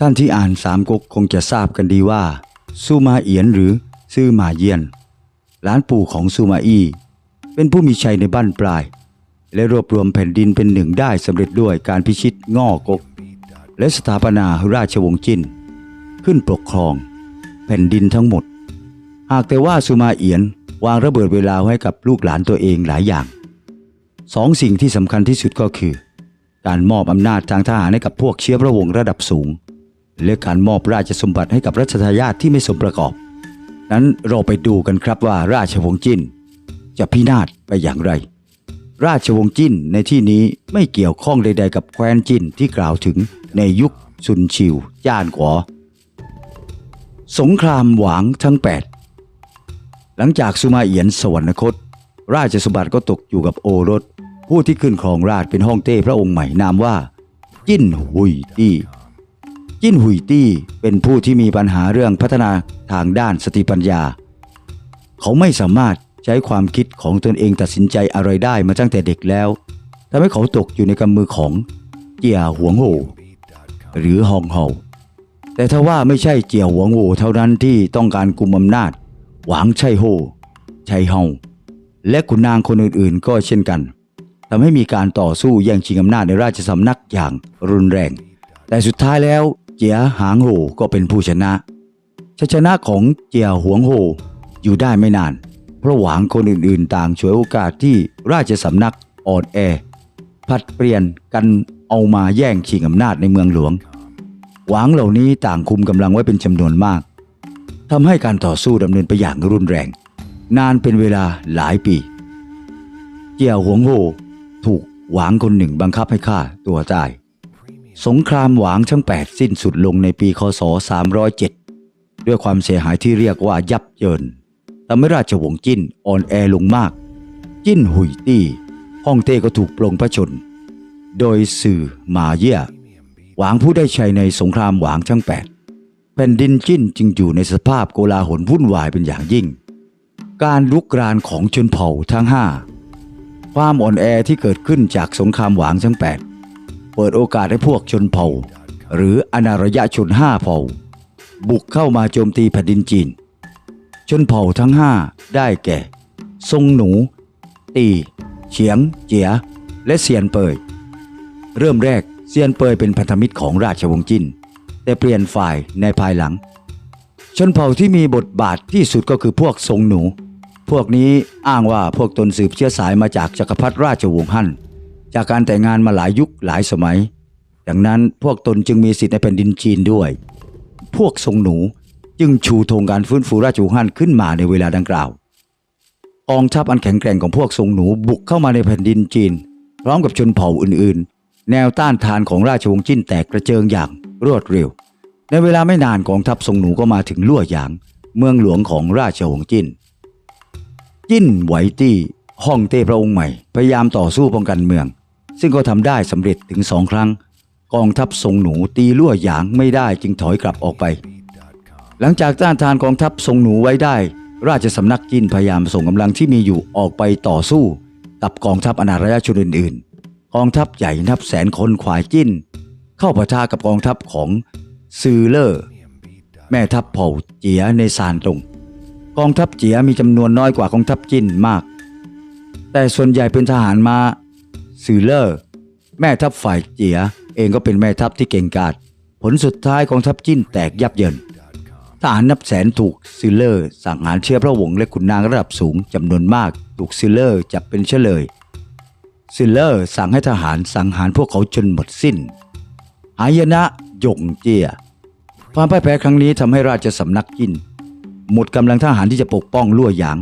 ท่านที่อ่านสามก๊กคงจะทราบกันดีว่าซูมาเอียนหรือซื่อมาเยียน หลานปู่ของซูมาอี้เป็นผู้มีชัยในบ้านปลาย และรวบรวมแผ่นดินเป็นหนึ่งได้สำเร็จด้วยการพิชิตง่อกก และสถาปนาราชวงศ์จินขึ้นปกครอง แผ่นดินทั้งหมด หากแต่ว่าซูมาเอียนวางระเบิดเวลาไว้กับลูกหลานตัวเองหลายอย่างสองสิ่งที่สำคัญที่สุดก็คือ การมอบอำนาจทางทหารให้กับพวกเชื้อพระวงศ์ระดับสูง และการมอบราชสมบัติให้กับรัชทายาทที่ไม่สมประกอบ นั้นเราไปดูกันครับว่าราชวงศ์จิ้น จะพินาศไปอย่างไร ราชวงศ์จิ้นในที่นี้ไม่เกี่ยวข้องใด ๆ กับแคว้นจิ้นที่กล่าวถึงในยุคซุนชิวจ้านกวอสงครามหวางทั้ง 8 หลังจากสุมาเอียนสวรรคต ราชสมบัติก็ตกอยู่กับโอรส ผู้ที่ขึ้นครองราชเป็นฮ่องเต้พระองค์ใหม่นามว่า จิ้นหุยตี้ จิ้นหุยตี้เป็นผู้ที่มีปัญหาเรื่องพัฒนาทางด้านสติปัญญา เขาไม่สามารถใช้ความคิดของตนเองตัดสินใจอะไรได้มาตั้งแต่เด็กแล้วทำให้เขาตกอยู่ในกำมือของเจียหวงโหหรือฮองเฮาแต่ถ้าว่าไม่ใช่เจียหวงโหเท่านั้นที่ต้องการกุมอำนาจ หวางไช่โฮไช่เฮาและขุนนางคนอื่นๆ ก็เช่นกันทำให้มีการต่อสู้แย่งชิงอำนาจในราชสำนักอย่างรุนแรง แต่สุดท้ายแล้ว เจียหางโหก็เป็นผู้ชนะชัยชนะของเจียหวงโหอยู่ได้ไม่นาน เพราะหวางคนอื่นๆ ต่างฉวยโอกาสที่ราชสำนักอ่อนแอผัดเปลี่ยนกันเอามาแย่งชิงอำนาจในเมืองหลวง หวางเหล่านี้ต่างคุมกำลังไว้เป็นจำนวนมากทำให้การต่อสู้ดำเนินไปอย่างรุนแรง นานเป็นเวลาหลายปี เจียวหวงโหถูกหวางคนหนึ่งบังคับให้ฆ่าตัวตาย สงครามหวางทั้ง8สิ้นสุดลงในปีคศ 307 ด้วยความเสียหายที่เรียกว่ายับเยินทำให้ราชวงศ์จิ้นอ่อนแอลงมาก จิ้นหุยตี้ฮ่องเต้ก็ถูกปลงพระชน โดยสื่อหมาเย่หวางผู้ได้ชัยในสงครามหวางทั้ง8แผ่นดินจิ้นจึงอยู่ในสภาพโกลาหลวุ่นวายเป็นอย่างยิ่ง การลุกรานของชนเผ่าทั้ง5ความอ่อนแอที่เกิดขึ้นจากสงครามหวางทั้ง8 เปิดโอกาสให้พวกชนเผ่า หรืออนารยะชนห้าเผ่า บุกเข้ามาโจมตีแผ่นดินจีน ชนเผ่าทั้ง5ได้แก่ ทรงหนู ตีเฉียง เจีย และเซียนเปย เริ่มแรกเซียนเปยเป็นพันธมิตรของราชวงศ์จินแต่เปลี่ยนฝ่ายในภายหลัง ชนเผ่าที่มีบทบาทที่สุดก็คือพวกทรงหนู พวกนี้อ้างว่าพวกตนสืบเชื้อสายมาจากจักรพรรดิราชวงศ์ฮั่น จากการแต่งงานมาหลายยุคหลายสมัย ดังนั้นพวกตนจึงมีสิทธิ์ในแผ่นดินจีนด้วย พวกทรงหนูจึงชูธงการฟื้นฟูราชวงศ์ฮั่นขึ้นมาในเวลาดังกล่าวกองทัพอันแข็งแกร่งของพวกทรงหนูบุกเข้ามาในแผ่นดินจีน พร้อมกับชนเผ่าอื่นๆ แนวต้านทานของราชวงศ์จิ้นแตกกระเจิงอย่างรวดเร็ว ในเวลาไม่นานกองทัพทรงหนูก็มาถึงลั่วหยาง เมืองหลวงของราชวงศ์จิ้น จิ้นไหวตี้ฮ่องเต้พระองค์ใหม่ พยายามต่อสู้ป้องกันเมือง ซึ่งก็ทำได้สำเร็จถึงสองครั้ง กองทัพทรงหนูตีลั่วหยางไม่ได้จึงถอยกลับออกไป หลังจากต้านทานกองทัพทรงหนูไว้ได้ ราชสำนักจินพยายามส่งกำลังที่มีอยู่ออกไปต่อสู้กับกองทัพอนารัยชนอื่นๆ กองทัพใหญ่นับแสนคนขวายจินเข้าปะทะกับกองทัพของซือเลอร์แม่ทัพเผ่าเจียในซานตงกองทัพเจียมีจำนวนน้อยกว่ากองทัพจินมาก แต่ส่วนใหญ่เป็นทหารมา ซือเลอร์ แม่ทัพฝ่ายเจีย เองก็เป็นแม่ทัพที่เก่งกาจผลสุดท้ายกองทัพจิ้นแตกยับเยินทหารนับแสนถูกซิลเลอร์ สั่งหารเชื้อพระวงศ์และขุนนางระดับสูงจำนวนมากถูกซิลเลอร์จับเป็นเฉลยซิลเลอร์สั่งให้ทหารสังหารพวกเขาจนหมดสิ้น หายนะหยงเจีย ความพ่ายแพ้ครั้งนี้ทำให้ราชสำนักยิน หมดกำลังทหารที่จะปกป้องลั่วหยาง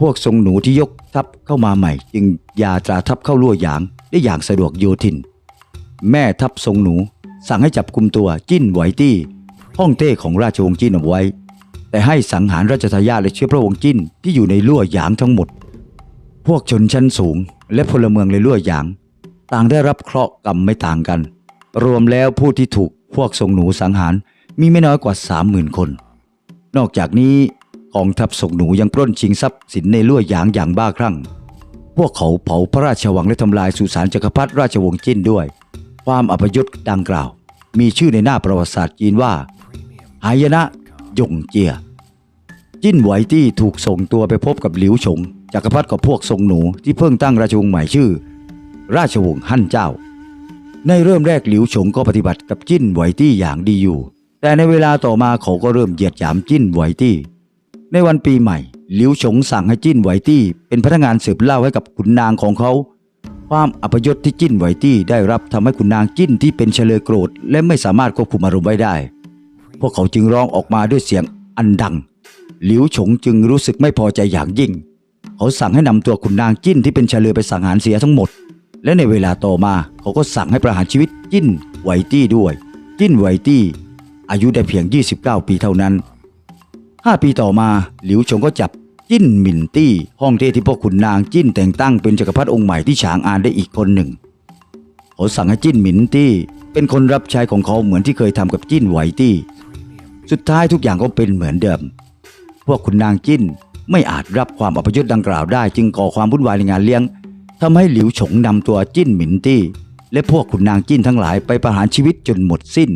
พวกทรงหนูที่ยก ทัพเข้ามาใหม่ จึงยาตราทัพเข้าลั่วหยางได้อย่างสะดวกโยทิน แม่ทัพทรงหนู สั่งให้จับกุมตัวจิ้นไหวตี้ห้องเต้ของราชวงศ์จิ้นเอาไว้ แต่ให้สังหารราชทายาทและเชื้อพระวงศ์จิ้นที่อยู่ในลั่วหยางทั้งหมด พวกชนชั้นสูง และพลเมืองในลั่วหยาง ต่างได้รับเคราะห์กรรมไม่ต่างกัน รวมแล้วผู้ที่ถูกพวกทรงหนูสังหารมีไม่น้อยกว่าสามหมื่นคน นอกจากนี้ องทัพทรงหนูยังปล้นชิงทรัพย์สินในลั่วหยางอย่างบ้าคลั่ง พวกเขาเผาพระราชวังและทำลายสุสานจักรพรรดิราชวงศ์จิ้นด้วย ความอัปยศดังกล่าว มีชื่อในหน้าประวัติศาสตร์จีนว่า หายนะยงเจีย จิ้นไหวตี้ถูกส่งตัวไปพบกับหลิวฉงจักรพรรดิกับพวกทรงหนูที่เพิ่งตั้งราชวงศ์ใหม่ชื่อ ราชวงศ์ฮั่นเจ้า ในเริ่มแรกหลิวฉงก็ปฏิบัติกับจิ้นไหวตี้อย่างดีอยู่ แต่ในเวลาต่อมาเขาก็เริ่มเหยียดหยามจิ้นไหวตี้ ในวันปีใหม่หลิวฉงสั่งให้จิ้นไหวตี้ เป็นพนักงานสืบเหล้าให้กับขุนนางของเขา ความอัปยศที่จิ้นไหวตี้ได้รับทำให้ขุนนางจิ้นที่เป็นเฉลยโกรธ และไม่สามารถควบคุมอารมณ์ไว้ได้ พวกเขาจึงร้องออกมาด้วยเสียงอันดัง หลิวฉงจึงรู้สึกไม่พอใจอย่างยิ่ง เขาสั่งให้นำตัวขุนนางจิ้นที่เป็นเฉลยไปสังหารเสียทั้งหมด และในเวลาต่อมาเขาก็สั่งให้ประหารชีวิตจิ้นไหวตี้ด้วย จิ้นไหวตี้ อายุได้เพียง 29 ปีเท่านั้น 5 ปีต่อมาหลิวฉงก็จับจิ้นหมินตี้ ห้องเทที่พวกขุนนางจิ้นแต่งตั้งเป็นจักรพรรดิองค์ใหม่ที่ฉางอานได้อีกคนหนึ่งเขาสั่งให้จิ้นหมินตี้ เป็นคนรับใช้ของเขาเหมือนที่เคยทำกับจิ้นไหวตี้ สุดท้ายทุกอย่างก็เป็นเหมือนเดิม พวกขุนนางจิ้นไม่อาจรับความอัปยศดังกล่าวได้ จึงก่อความวุ่นวายในงานเลี้ยงทำให้หลิวฉงนำตัวจิ้นหมินตี้ และพวกขุนนางจิ้นทั้งหลายไปประหารชีวิตจนหมดสิ้น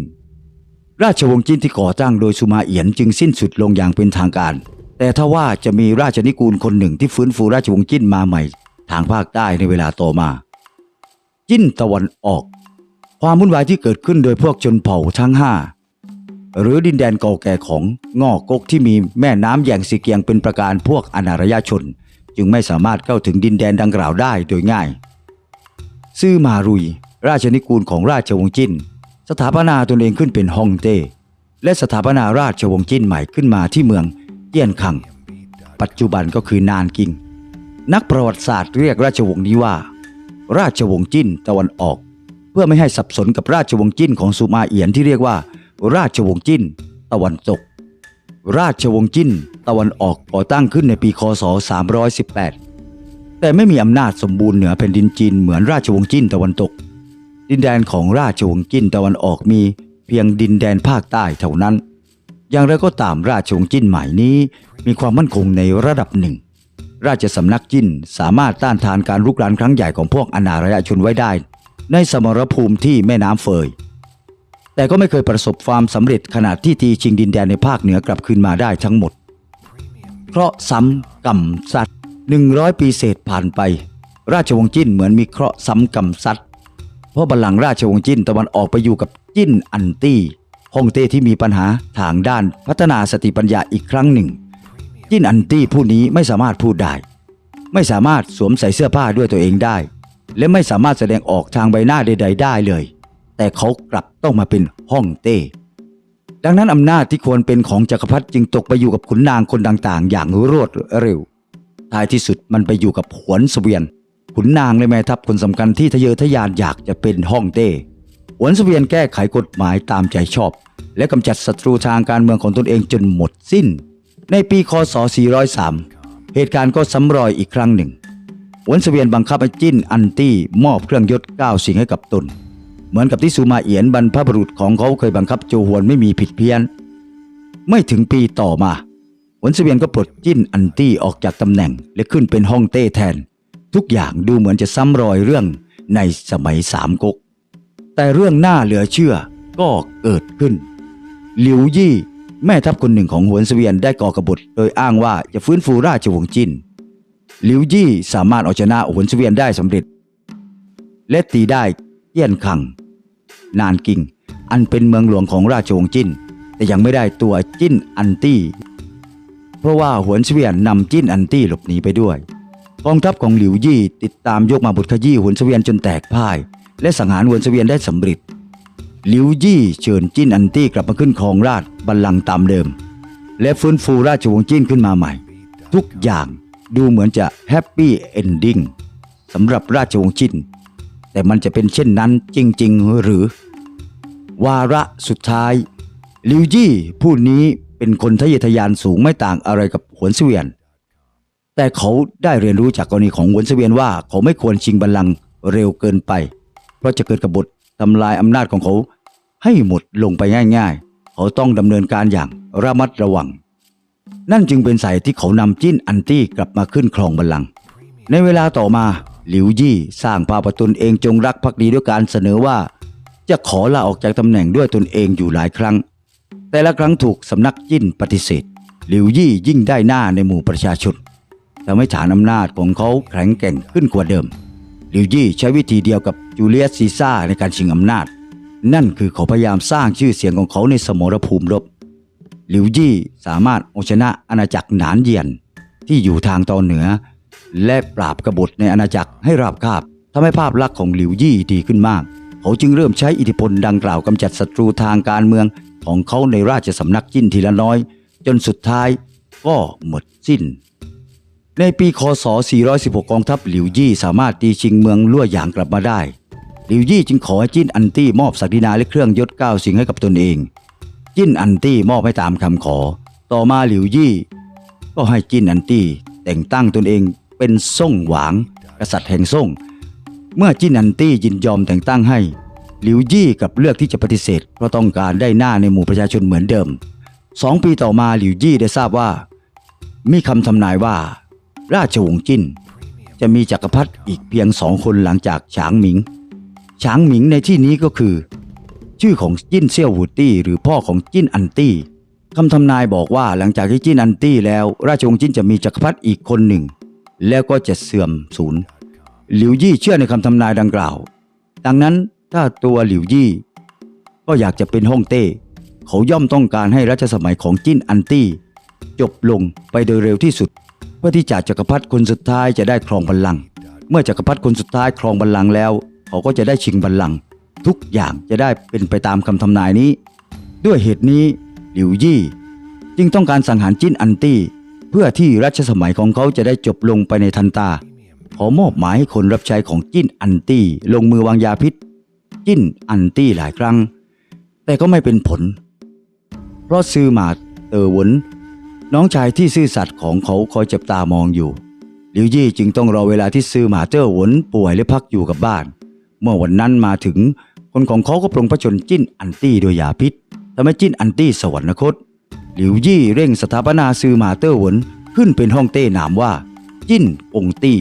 ราชวงศ์จิ้นที่ก่อตั้งโดยสุมาเอียนจึงสิ้นสุดลงอย่างเป็นทางการ แต่ถ้าว่าจะมีราชนิกูลคนหนึ่งที่ฟื้นฟูราชวงศ์จิ้นมาใหม่ ทางภาคใต้ในเวลาต่อมาจินตะวันออก ความวุ่นวายที่เกิดขึ้นโดยพวกชนเผ่าทั้งห้าหรือดินแดนเก่าแก่ของงอกกกที่มีแม่น้ำแยงสีเกียงเป็นประการพวกอนารยชน จึงไม่สามารถเข้าถึงดินแดนดังกล่าวได้โดยง่าย ซื่อมารุย ราชนิกูลของราชวงศ์จิน สถาปนาตนเองขึ้นเป็นฮ่องเต้และสถาปนาราชวงศ์จิ้นใหม่ขึ้นมาที่เมืองเยี่ยนคัง ปัจจุบันก็คือนานกิง นักประวัติศาสตร์เรียกราชวงศ์นี้ว่า ราชวงศ์จิ้นตะวันออก เพื่อไม่ให้สับสนกับราชวงศ์จิ้นของสุมาเอียนที่เรียกว่า ราชวงศ์จิ้นตะวันตก ราชวงศ์จิ้นตะวันออกก่อตั้งขึ้นในปีคศ 318 แต่ไม่มีอำนาจสมบูรณ์เหนือแผ่นดินจีนเหมือนราชวงศ์จิ้นตะวันตก ดินแดนของราชวงศ์จิ้นตะวันออกมี เพียงดินแดนภาคใต้เท่านั้น อย่างไรก็ตามราชวงศ์จิ้นใหม่นี้ มีความมั่นคงในระดับหนึ่ง ราชสำนักจิ้นสามารถต้านทานการรุกรานครั้งใหญ่ของพวกอนาระยะชนไว้ได้ ในสมรภูมิที่แม่น้ำเฟย แต่ก็ไม่เคยประสบความสำเร็จขนาดที่ตีชิงดินแดนในภาคเหนือกลับคืนมาได้ทั้งหมด เพราะซ้ำกรรมสัตว์หนึ่งร้อยปีเศษผ่านไป ราชวงศ์จิ้นเหมือนมีเคราะห์ซ้ำกรรมสัตว์ เพราะบัลลังก์ราชวงศ์จิ้นตะวันออกไปอยู่กับจิ้นอันตี้ฮ่องเต้ที่มีปัญหาทางด้านพัฒนาสติปัญญาอีกครั้งหนึ่ง จิ้นอันตี้ผู้นี้ไม่สามารถพูดได้ ไม่สามารถสวมใส่เสื้อผ้าด้วยตัวเองได้ และไม่สามารถแสดงออกทางใบหน้าใด ๆ ได้เลย แต่เขากลับต้องมาเป็นฮ่องเต้ดังนั้นอำนาจที่ควรเป็นของจักรพรรดิจึงตกไปอยู่กับขุนนางคนต่างๆ อย่างรวดเร็วท้ายที่สุดมันไปอยู่กับหวนสเวียน ขุนนางและแม่ทัพคนสำคัญที่ทะเยอทะยานอยากจะเป็นฮ่องเต้หวนเสวียนแก้ไขกฎหมายตามใจชอบ และกำจัดศัตรูทางการเมืองของตนเองจนหมดสิ้น ในปีคศ 403 เหตุการณ์ก็ซ้ำรอยอีกครั้งหนึ่งหวนเสวียนบังคับให้จิ้นอันตี้มอบเครื่องยศก้าสิ่งให้กับตน เหมือนกับที่สุมาเอียนบรรพบุรุษของเขาเคยบังคับโจฮวนไม่มีผิดเพี้ยน ไม่ถึงปีต่อมาหวนเสวียนก็ปลดจิ้นอันตี้ออกจากตำแหน่งและขึ้นเป็นฮ่องเต้แทน ทุกอย่างดูเหมือนจะซ้ำรอยเรื่องในสมัยสามก๊ก แต่เรื่องน่าเหลือเชื่อก็เกิดขึ้น หลิวยี่แม่ทัพคนหนึ่งของหวนเสวียนได้ก่อกบฏโดยอ้างว่าจะฟื้นฟูราชวงศ์จินหลิวยี่สามารถเอาชนะหวนเสวียนได้สำเร็จ และตีได้เยี่ยนคัง นานกิง อันเป็นเมืองหลวงของราชวงศ์จินแต่ยังไม่ได้ตัวจิ้นอันตี้ เพราะว่าหวนเสวียนนำจิ้นอันตี้หลบหนีไปด้วย กองทัพของหลิวยี่ติดตามยกมาบุตรขยี้หวนเสวียนจนแตกพ่าย และสังหารหวนเสวียนได้สำเร็จหลิวยี่เชิญจิ้นอันตี้กลับมาขึ้นครองราชบัลลังก์ตามเดิม และฟื้นฟูราชวงศ์จิ้นขึ้นมาใหม่ ทุกอย่างดูเหมือนจะแฮปปี้เอนดิ้งสำหรับราชวงศ์จิ้นแต่มันจะเป็นเช่นนั้นจริง ๆ หรือ วาระสุดท้ายหลิวยี่ผู้นี้เป็นคนทะเยอทะยานสูงไม่ต่างอะไรกับหวนเสวียน แต่เขาได้เรียนรู้จากกรณีของหวนเสวียนว่าเขาไม่ควรชิงบัลลังก์เร็วเกินไป เพราะจะเกิดกบฏทำลายอำนาจของเขา ให้หมดลงไปง่ายๆ เขาต้องดำเนินการอย่างระมัดระวัง นั่นจึงเป็นสาเหตุที่เขานำจิ้นอันตี้กลับมาขึ้นครองบัลลังก์ในเวลาต่อมาหลิวยี่สร้างภาพตนเองจงรักภักดีด้วยการเสนอว่า จะขอลาออกจากตำแหน่งด้วยตนเองอยู่หลายครั้ง แต่ละครั้งถูกสำนักจิ้นปฏิเสธ หลิวยี่ยิ่งได้หน้าในหมู่ประชาชน ทำให้ฐานอำนาจของเขาแข็งแกร่งขึ้นกว่าเดิมหลิวยี่ใช้วิธีเดียวกับจูเลียสซีซ่าในการชิงอำนาจ นั่นคือเขาพยายามสร้างชื่อเสียงของเขาในสมรภูมิรบหลิวยี่สามารถเอาชนะอาณาจักรหนานเยียนที่อยู่ทางตอนเหนือ และปราบกบฏในอาณาจักรให้ราบคาบทำให้ภาพลักษณ์ของหลิวยี่ดีขึ้นมาก เขาจึงเริ่มใช้อิทธิพลดังกล่าวกำจัดศัตรูทางการเมืองของเขาในราชสำนักจิ้นทีละน้อย จนสุดท้ายก็หมดสิ้น ในปีคศ 416 กองทัพหลิวยี่สามารถตีชิงเมืองลั่วหยางกลับมาได้ หลิวยี่จึงขอให้จิ้นอันตี้มอบศักดินาและเครื่องยศเก้าสิ่งให้กับตนเอง จิ้นอันตี้มอบให้ตามคำขอ ต่อมาหลิวยี่ ก็ให้จิ้นอันตี้แต่งตั้งตนเองเป็นซ่งหวาง กษัตริย์แห่งซ่ง เมื่อจิ้นอันตี้ยินยอมแต่งตั้งให้ หลิวยี่กับเลือกที่จะปฏิเสธเพราะต้องการได้หน้าในหมู่ประชาชนเหมือนเดิมสองปีต่อมาหลิวยี่ได้ทราบว่า มีคำทำนายว่า ราชวงศ์จิ้น จะมีจักรพรรดิอีกเพียงสองคนหลังจากฉางหมิง ฉางหมิงในที่นี้ก็คือ ชื่อของจิ้นเซี่ยวหูตี้หรือพ่อของจิ้นอันตี้คำทำนายบอกว่าหลังจากที่จิ้นอันตี้แล้ว ราชวงศ์จิ้นจะมีจักรพรรดิอีกคนหนึ่ง แล้วก็จะเสื่อมสูญหลิวยี่เชื่อในคำทำนายดังกล่าว ดังนั้นถ้าตัวหลิวยี่ ก็อยากจะเป็นฮ่องเต้ เขาย่อมต้องการให้รัชสมัยของจิ้นอันตี้ จบลงไปโดยเร็วที่สุด เพื่อที่จ่าจักรพรรดิคนสุดท้ายจะได้ครองบัลลังก์เมื่อจักรพรรดิคนสุดท้ายครองบัลลังก์แล้ว เขาก็จะได้ชิงบัลลังก์ทุกอย่างจะได้เป็นไปตามคำทำนายนี้ ด้วยเหตุนี้หลิวยี่จึงต้องการสังหารจิ้นอันตี้ เพื่อที่รัชสมัยของเขาจะได้จบลงไปในทันตาขอมอบหมายให้คนรับใช้ของจิ้นอันตี้ลงมือวางยาพิษ จิ้นอันตี้หลายครั้ง แต่ก็ไม่เป็นผล เพราะซื้อมาเตอหวน น้องชายที่ซื่อสัตย์ของเขาคอยจับตามองอยู่หลิวยี่จึงต้องรอเวลาที่ซื้อหมาเจ้าหวนป่วยและพักอยู่กับบ้าน เมื่อวันนั้นมาถึง คนของเขาก็ปรงพระชนจิ้นอันตี้โดยยาพิษทำให้จิ้นอันตี้สวรรคต หลิวยี่เร่งสถาปนาซื้อหมาเต้าหวนขึ้นเป็นห้องเต้นามว่า จิ้นกงตี้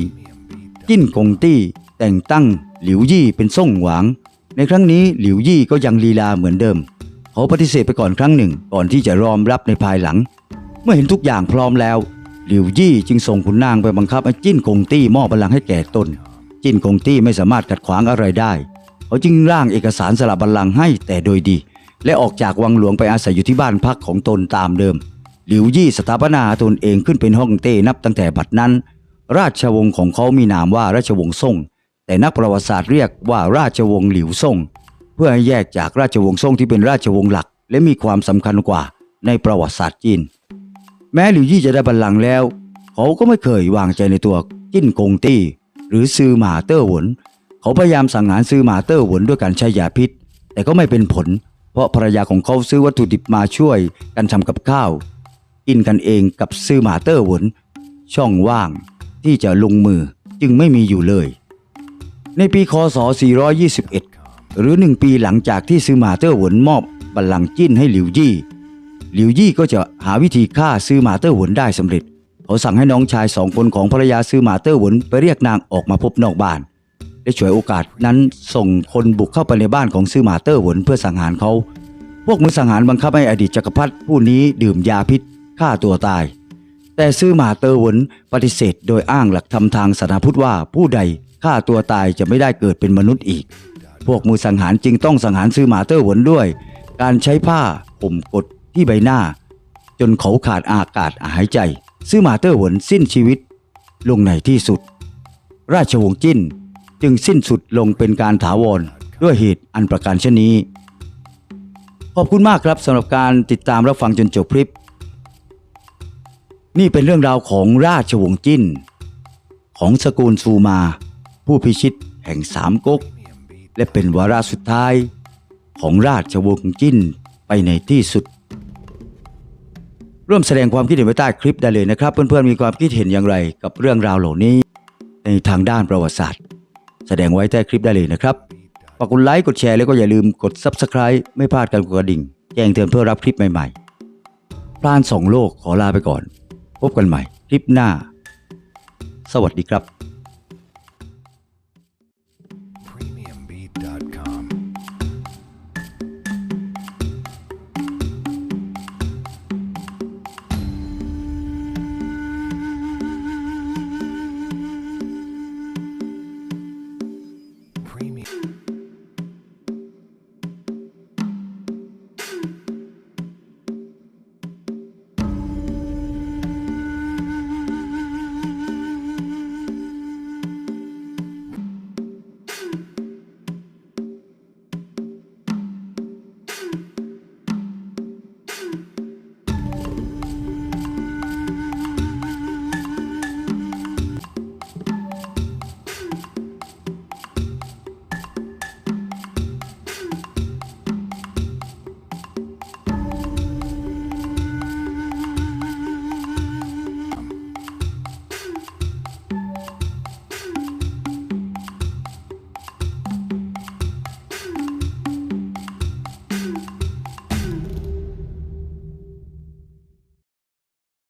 จิ้นกงตี้ แต่งตั้งหลิวยี่เป็นส่งหวาง ในครั้งนี้หลิวยี่ก็ยังลีลาเหมือนเดิม เขาปฏิเสธไปก่อนครั้งหนึ่ง ก่อนที่จะรอมรับในภายหลัง เมื่อเห็นทุกอย่างพร้อมแล้ว หลิวยี่จึงส่งขุนนางไปบังคับให้จิ้นกงตี้มอบพลังก์ให้แก่ตนจิ้นกงตี้ไม่สามารถขัดขวางอะไรได้ เขาจึงร่างเอกสารสลับบัลลังก์ให้แต่โดยดี และออกจากวังหลวงไปอาศัยอยู่ที่บ้านพักของตนตามเดิม หลิวยี่สถาปนาตนเองขึ้นเป็นฮ่องเต้นับตั้งแต่บัดนั้น ราชวงศ์ของเขามีนามว่าราชวงศ์ซ่ง แต่นักประวัติศาสตร์เรียกว่าราชวงศ์หลิวซ่ง เพื่อให้แยกจากราชวงศ์ซ่งที่เป็นราชวงศ์หลัก และมีความสำคัญกว่าในประวัติศาสตร์จีน แม้หลิวยี่จะได้บัลลังก์แล้ว เขาก็ไม่เคยวางใจในตัวจิ้นกงตี้ หรือซือหมาเต้อหวน เขาพยายามสังหารซือหมาเต้อหวนด้วยการใช้ยาพิษ แต่ก็ไม่เป็นผล เพราะภรรยาของเขาซื้อวัตถุดิบมาช่วยกันทำกับข้าว กินกันเองกับซือหมาเต้อหวนช่องว่างที่จะลงมือจึงไม่มีอยู่เลย ในปีคศ 421 หรือหนึ่งปีหลังจากที่ซือหมาเต้อหวนมอบบัลลังก์จิ้นให้หลิวยี่ หลิวยี่ก็จะหาวิธีฆ่าซื้อหมาเตอร์หวนได้สำเร็จเขาสั่งให้น้องชายสองคนของภรรยาซื้อหมาเตอร์หวนไปเรียกนางออกมาพบนอกบ้านและฉวยโอกาสนั้นส่งคนบุกเข้าไปในบ้านของซื้อหมาเตอร์หวนเพื่อสังหารเขาพวกมือสังหารบังคับให้อดีตจักรพรรดิผู้นี้ดื่มยาพิษฆ่าตัวตาย แต่ซื้อหมาเตอร์หวนปฏิเสธ โดยอ้างหลักธรรมทางศาสนาพุทธว่าผู้ใดฆ่าตัวตายจะไม่ได้เกิดเป็นมนุษย์อีก พวกมือสังหารจึงต้องสังหารซื้อหมาเตอร์หวนด้วย การใช้ผ้าห่มกด ที่ใบหน้า จนเขาขาดอากาศหายใจ ซื้อมาเตอร์หวนสิ้นชีวิต ลงในที่สุด ราชวงศ์จิ้นจึงสิ้นสุดลงเป็นการถาวรด้วยเหตุอันประการเช่นนี้ ขอบคุณมากครับสำหรับการติดตามรับฟังจนจบคลิป นี่เป็นเรื่องราวของราชวงศ์จิ้น ของสกุลซูมา ผู้พิชิตแห่งสามก๊กและเป็นวาระสุดท้ายของราชวงศ์จิ้นไปในที่สุด ร่วมแสดงความคิดเห็นไว้ใต้คลิปได้เลยนะครับ เพื่อนๆมีความคิดเห็นอย่างไรกับเรื่องราวเหล่านี้ ในทางด้านประวัติศาสตร์ แสดงไว้ใต้คลิปได้เลยนะครับฝากกดไลค์กดแชร์แล้วก็อย่าลืมกด Subscribe ไม่พลาดการกดกระดิ่ง แจ้งเตือนเพื่อรับคลิปใหม่ๆพลานสองโลกขอลาไปก่อน พบกันใหม่คลิปหน้า สวัสดีครับ